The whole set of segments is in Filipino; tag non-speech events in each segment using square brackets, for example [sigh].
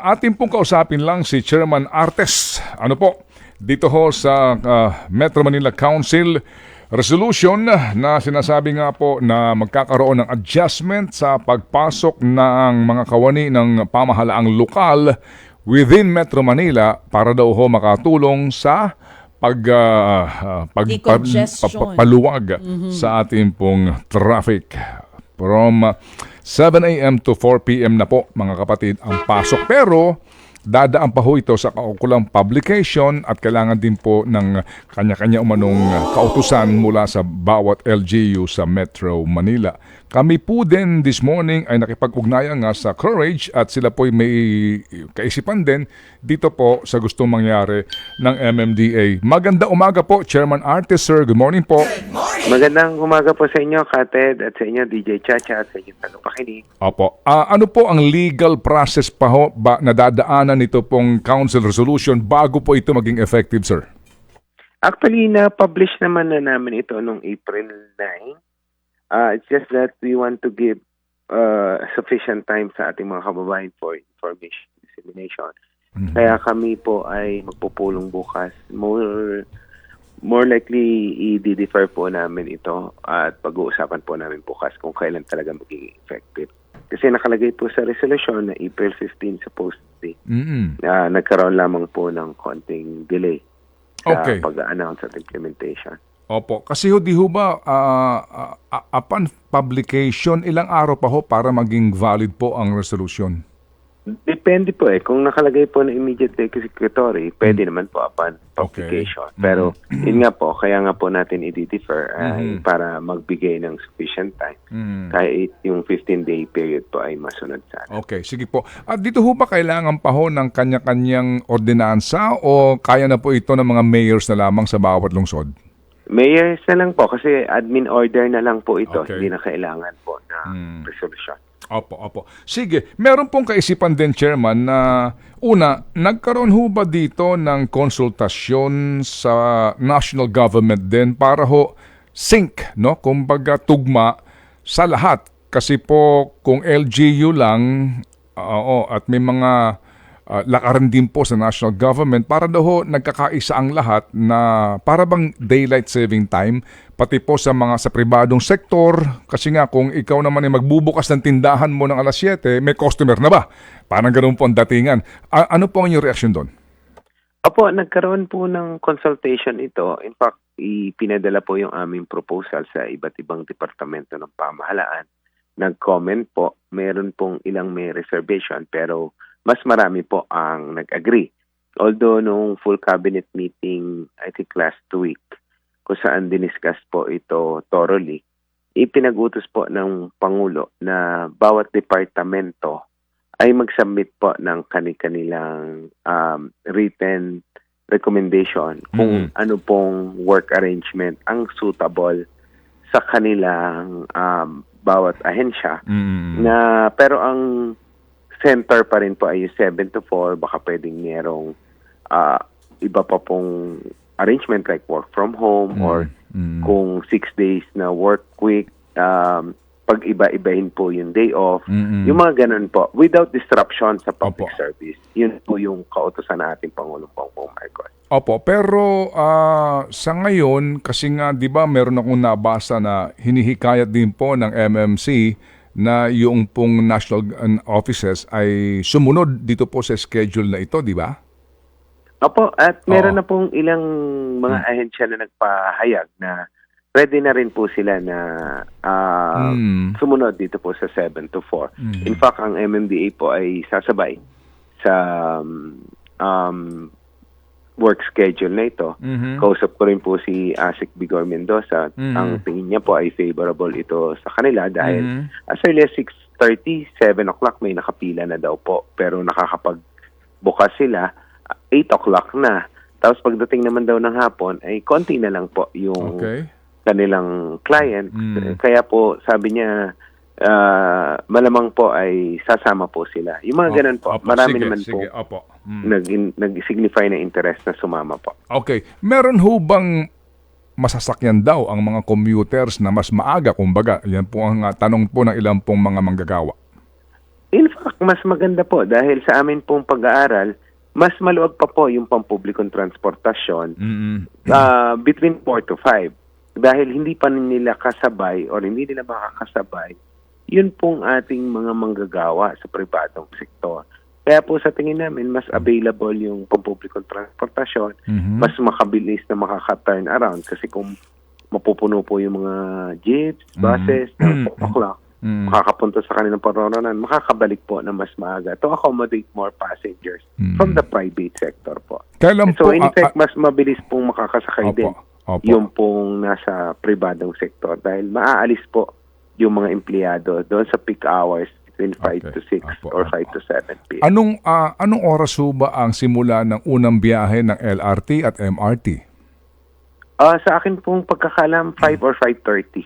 Atin pong kausapin lang si Chairman Artes. Ano po? Dito ho sa ah, Metro Manila Council resolution na sinasabi nga po na magkakaroon ng adjustment sa pagpasok ng mga kawani ng pamahalaang lokal within Metro Manila para daw ho makatulong sa pag ah, pag pa- Decongestion. pa- pa- paluwag sa ating pong traffic from uh, 7 a.m. to 4 p.m. na po mga kapatid ang pasok pero dadaan pa ho ito sa kaukulang publication at kailangan din po ng kanya-kanya umanong kautusan mula sa bawat LGU sa Metro Manila. Kami po din this morning ay nakipag-ugnayan nga sa Courage at sila po may kaisipan din dito po sa gustong mangyari ng MMDA. Maganda umaga po, Chairman Artis, sir. Good morning po. Magandang umaga po sa inyo, Kated, at sa inyo, DJ Chacha, at sa inyong tagapakinig. Opo. Ah, ano po ang legal process pa ho ba nadadaanan nito pong council resolution bago po ito maging effective, sir? Actually, na-publish naman na namin ito noong April 9. Uh, it's just that we want to give uh, sufficient time sa ating mga kababayan for information dissemination. Kaya kami po ay magpupulong bukas. More more likely i-defer po namin ito at pag-uusapan po namin bukas kung kailan talaga magiging effective. Kasi nakalagay po sa resolution na April 15 supposedly. Mm-mm. na nagkaroon lamang po ng konting delay sa Okay. pag-announce at implementation. Opo. Kasi ho, di ho ba, ah, ah, upon publication, ilang araw pa ho para maging valid po ang resolution? Depende po eh. Kung nakalagay po na immediate executory, pwede naman po upon publication. Mm. Pero yun nga po, kaya nga po natin i-defer ay Mhm. para magbigay ng sufficient time. Mm. Kahit yung 15-day period po ay masunod sa atin. Okay, sige po. At dito ho ba kailangan pa ho ng kanya-kanyang ordinansa o kaya na po ito ng mga mayors na lamang sa bawat lungsod? Mayors na lang po kasi admin order na lang po ito. Okay. Hindi na kailangan po na Mm. resolution. Opo, opo. Sige, meron pong kaisipan din, Chairman, na una, nagkaroon ho ba dito ng konsultasyon sa national government din para ho sync, no? Kumbaga tugma sa lahat. Kasi po, kung LGU lang, oo, at may mga uh, lakaran din po sa national government para daw nagkakaisa ang lahat na para bang daylight saving time pati po sa mga sa pribadong sektor kasi nga kung ikaw naman ay magbubukas ng tindahan mo ng alas 7 may customer na ba parang ganoon po ang datingan A- ano po ang inyong reaksyon doon Opo, nagkaroon po ng consultation ito. In fact, ipinadala po yung aming proposal sa iba't ibang departamento ng pamahalaan. Nag-comment po, meron pong ilang may reservation pero mas marami po ang nag-agree. Although nung full cabinet meeting, I think last week, kung saan diniscuss po ito thoroughly, ipinag-utos po ng Pangulo na bawat departamento ay mag-submit po ng kani-kanilang um, written recommendation kung Mhm. ano pong work arrangement ang suitable sa kanilang um, bawat ahensya mm. na pero ang center pa rin po ay yung 7 to 4 baka pwedeng merong ah, iba pa pong arrangement like work from home or Mm. kung 6 days na work week um, pag iba-ibahin po yung day off Mm-mm. yung mga ganun po, without disruption sa public Opo. service, yun po yung kautosan na ating Pangulong Bongbong Marcos. Opo, pero ah, sa ngayon, kasi nga, di ba, meron akong nabasa na hinihikayat din po ng MMC na yung pong national uh, offices ay sumunod dito po sa schedule na ito, di ba? Opo, at meron Oo. na pong ilang mga ahensya na nagpahayag na ready na rin po sila na ah, Mm. sumunod dito po sa 7 to 4. Mm. In fact, ang MMDA po ay sasabay sa um, um, work schedule na ito. Mhm. Kausap ko rin po si Asik Bigor Mendoza. Mhm. Ang tingin niya po ay favorable ito sa kanila dahil Mhm. as early as 6.30, 7 o'clock may nakapila na daw po. Pero nakakapagbukas sila, 8 o'clock na. Tapos pagdating naman daw ng hapon, ay konti na lang po yung Okay. kanilang client. Mm. Kaya po sabi niya, ah, malamang po ay sasama po sila. Yung mga ganun po. Opo, Marami sige, naman sige, po Opo. Mm. nag, nag-signify na interest na sumama po. Okay. Meron ho bang masasakyan daw ang mga commuters na mas maaga, kumbaga? Yan po ang uh, tanong po ng ilang pong mga manggagawa. In fact, mas maganda po dahil sa amin pong pag-aaral, mas maluwag pa po yung pampublikong transportasyon Mm-mm. ah, between 4 to 5. Dahil hindi pa nila kasabay or hindi nila makakasabay, yun pong ating mga manggagawa sa pribadong sektor. Kaya po sa tingin namin, mas available yung pampublikong transportasyon, Mhm. mas makabilis na makaka-turn around kasi kung mapupuno po yung mga jeeps, buses, Mhm. ng 4 o'clock, Mm. makakapunta sa kanilang paroronan, makakabalik po na mas maaga to accommodate more passengers Mm. from the private sector po. Kailan So po in ah, fact, ah, mas mabilis pong makakasakay din opo, opo. yung pong nasa pribadong sektor dahil maaalis po yung mga empleyado doon sa peak hours between 5 Okay. to 6 Apo, or apo. 5 to 7 p.m. Anong ah, anong oras ho ba ang simula ng unang biyahe ng LRT at MRT? Ah, sa akin pong pagkakalam, 5 or 5.30.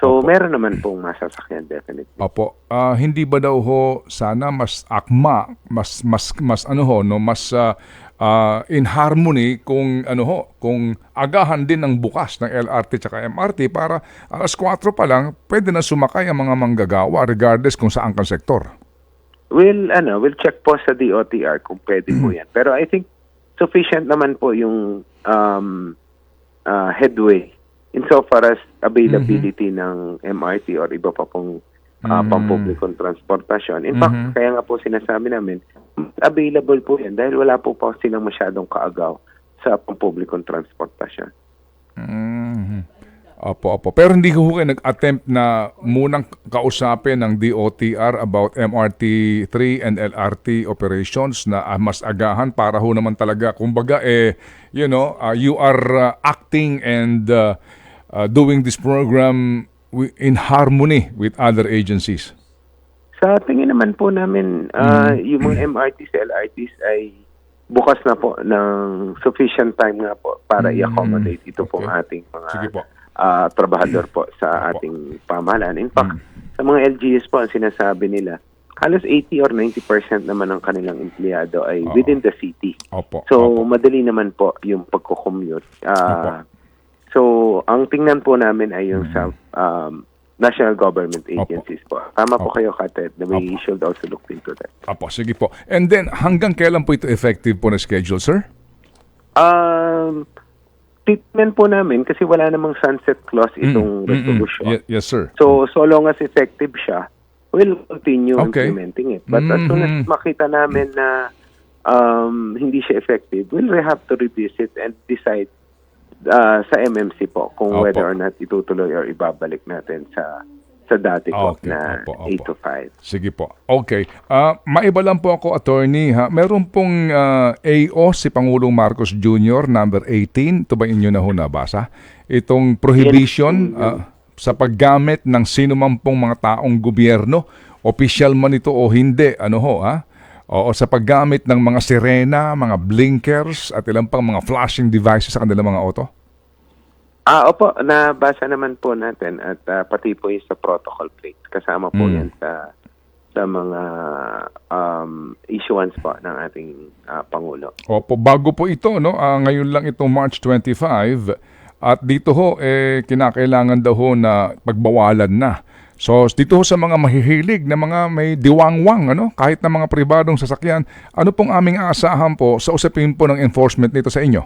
So, Opo. meron naman pong masasakyan definitely. Opo. Ah, hindi ba daw ho sana mas akma, mas mas mas ano ho no, mas ah, ah, in harmony kung ano ho, kung agahan din ng bukas ng LRT at MRT para alas 4 pa lang pwede na sumakay ang mga manggagawa regardless kung saan kang sektor. We'll, ano, we'll check po sa DOTR kung pwede po yan. Pero I think sufficient naman po yung um, ah, headway insofar as availability ng MRT or iba pa pong uh, pampublikong transportasyon. In fact, Mhm. kaya nga po sinasabi namin, available po yan dahil wala po pa silang masyadong kaagaw sa pampublikong transportasyon. Mhm. Opo, opo. Pero hindi ko kayo nag-attempt na munang kausapin ng DOTR about MRT3 and LRT operations na ah, mas agahan para ho naman talaga, kumbaga, eh, you know, ah, you are ah, acting and ah, ah, doing this program in harmony with other agencies. Sa tingin naman po namin, ah, yung mga MRTs, LRTs ay bukas na po ng sufficient time nga po para Mm, i-accommodate ito pong okay. ating mga Sige po. ah, trabahador po sa ating pamahalaan. In fact, Mm. sa mga LGUs po, ang sinasabi nila, halos 80 or 90% naman ng kanilang empleyado ay Oo. within the city. Opo. So, opo. madali naman po yung pagko-commute. Ah, Opo. So, ang tingnan po namin ay yung Mhm. sa um, national government agencies po. Tama po Opo. kayo, Kated, na we Opo. should also look into that. Opo, sige po. And then, hanggang kailan po ito effective po na schedule, sir? Um, treatment po namin kasi wala namang sunset clause itong Mm, mm, mm. resolution. Ye- yes, sir. So, so long as effective siya, we'll continue Okay. implementing it. But as soon as makita namin na um, hindi siya effective, we'll have to revisit and decide uh, sa MMC po kung Opo. whether or not itutuloy or ibabalik natin sa sa dati po Okay, na opo, opo. 8 to 5. Sige po. Okay. Ah, maiba lang po ako, attorney. Ha? Meron pong ah, AO si Pangulong Marcos Jr., number 18. Ito ba inyo na ho nabasa? Itong prohibition Yes, ah, sa paggamit ng sino man pong mga taong gobyerno, official man ito o hindi, ano ho, ha? Oo, sa paggamit ng mga sirena, mga blinkers, at ilang pang mga flashing devices sa kanilang mga auto? Ah, opo, nabasa naman po natin at ah, pati po yung sa protocol plate. Kasama po Mm. yan sa sa mga um, issuance po ng ating ah, Pangulo. Opo, bago po ito, no? Ah, ngayon lang itong March 25 at dito ho eh kinakailangan daw ho na pagbawalan na. So dito sa mga mahihilig na mga may diwangwang ano, kahit na mga pribadong sasakyan, ano pong aming aasahan po sa usapin po ng enforcement nito sa inyo?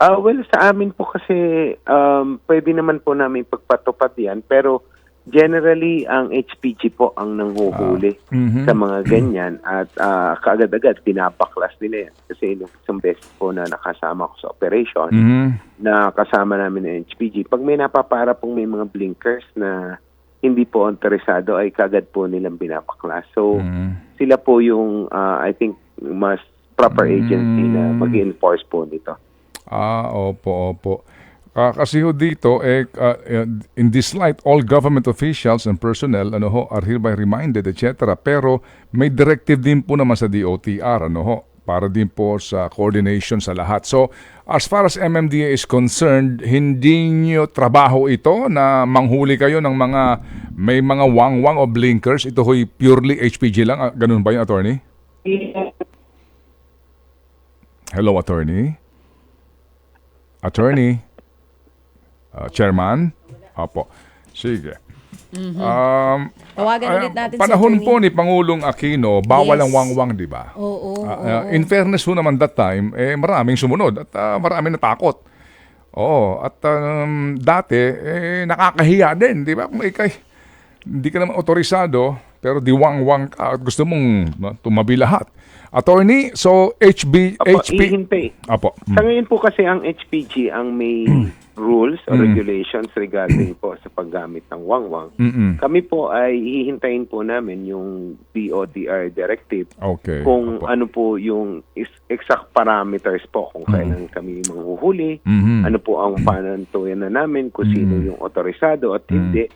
Ah, well, sa amin po kasi um, pwede naman po namin pagpatupad yan pero generally ang HPG po ang nanghuhuli Mhm. sa mga ganyan at ah, kaagad-agad binabaklas nila yan kasi nung isang beses po na nakasama ko sa operation Mhm. na kasama namin ng HPG, pag may napapara pong may mga blinkers na hindi po interesado ay kagad po nilang binabaklas. So, Mhm. sila po yung uh, I think mas proper agency na Mm. mag-enforce po nito. Ah, opo, opo. Ah, kasi ho dito, eh, eh, in this light, all government officials and personnel ano ho, are hereby reminded, etc. Pero may directive din po naman sa DOTR, ano ho, para din po sa coordination sa lahat. So, as far as MMDA is concerned, hindi nyo trabaho ito na manghuli kayo ng mga, may mga wang-wang o blinkers. Ito ho'y purely HPG lang. Ah, ganun ba yung attorney? Hello, attorney? Attorney? Uh, chairman? Opo. Sige. Um, Tawagan ah, ulit natin panahon si po ni Pangulong Aquino, bawal Yes. ang wangwang, di ba? Oo, oo, Ah, ah, oo. in fairness ho naman that time, eh, maraming sumunod at ah, maraming natakot. Oo, at um, dati, eh, nakakahiya din, di ba? Kung ikay, hindi ka naman otorisado, pero diwang-wang ka at gusto mong no, tumabi lahat. Attorney, so HB, Opo, HP... ihintay. Apo. mm, Sa ngayon po kasi ang HPG ang may [clears throat] rules or regulations regarding [clears throat] po sa paggamit ng wangwang. Mm-mm. Kami po ay hihintayin po namin yung DOTR directive Okay. kung Apo. ano po yung exact parameters po kung kailan kami manghuhuli, Mhm. ano po ang panantuyan na namin, kung sino yung otorisado at hindi.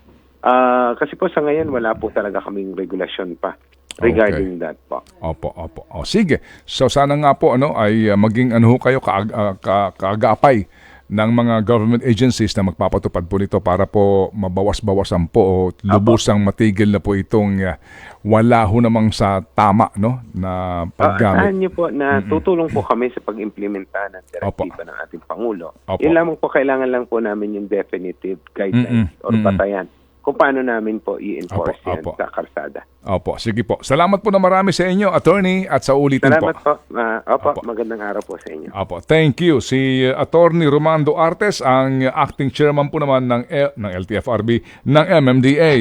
Ah, kasi po sa ngayon wala po talaga kaming regulasyon pa regarding that po. Opo, opo. O, sige. So sana nga po ano ay uh, maging ano kayo kaag, uh, ka, kaagapay ng mga government agencies na magpapatupad po nito para po mabawas-bawasan po o lubusang matigil na po itong uh, wala ho namang sa tama no na Ah, paggamit. asahan niyo po na tutulong po kami sa pag-implementa ng direktiba ng ating Pangulo. Opo. Yun lamang po, kailangan lang po namin yung definitive guidelines Mm-mm. or Mm-mm. Kung paano namin po i-enforce Opo, yan opo. sa karsada. Opo, sige po. Salamat po na marami sa inyo, attorney, at sa ulitin Salamat po. po. Ah, opo, Opo. magandang araw po sa inyo. Apo, thank you. Si uh, Attorney Romando Artes, ang uh, acting chairman po naman ng, L- ng LTFRB ng MMDA.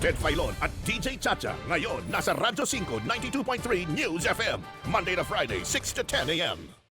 Ted Filon at DJ Chacha. Ngayon, nasa Radyo 5, 92.3 News FM. Monday to Friday, 6 to 10 a.m.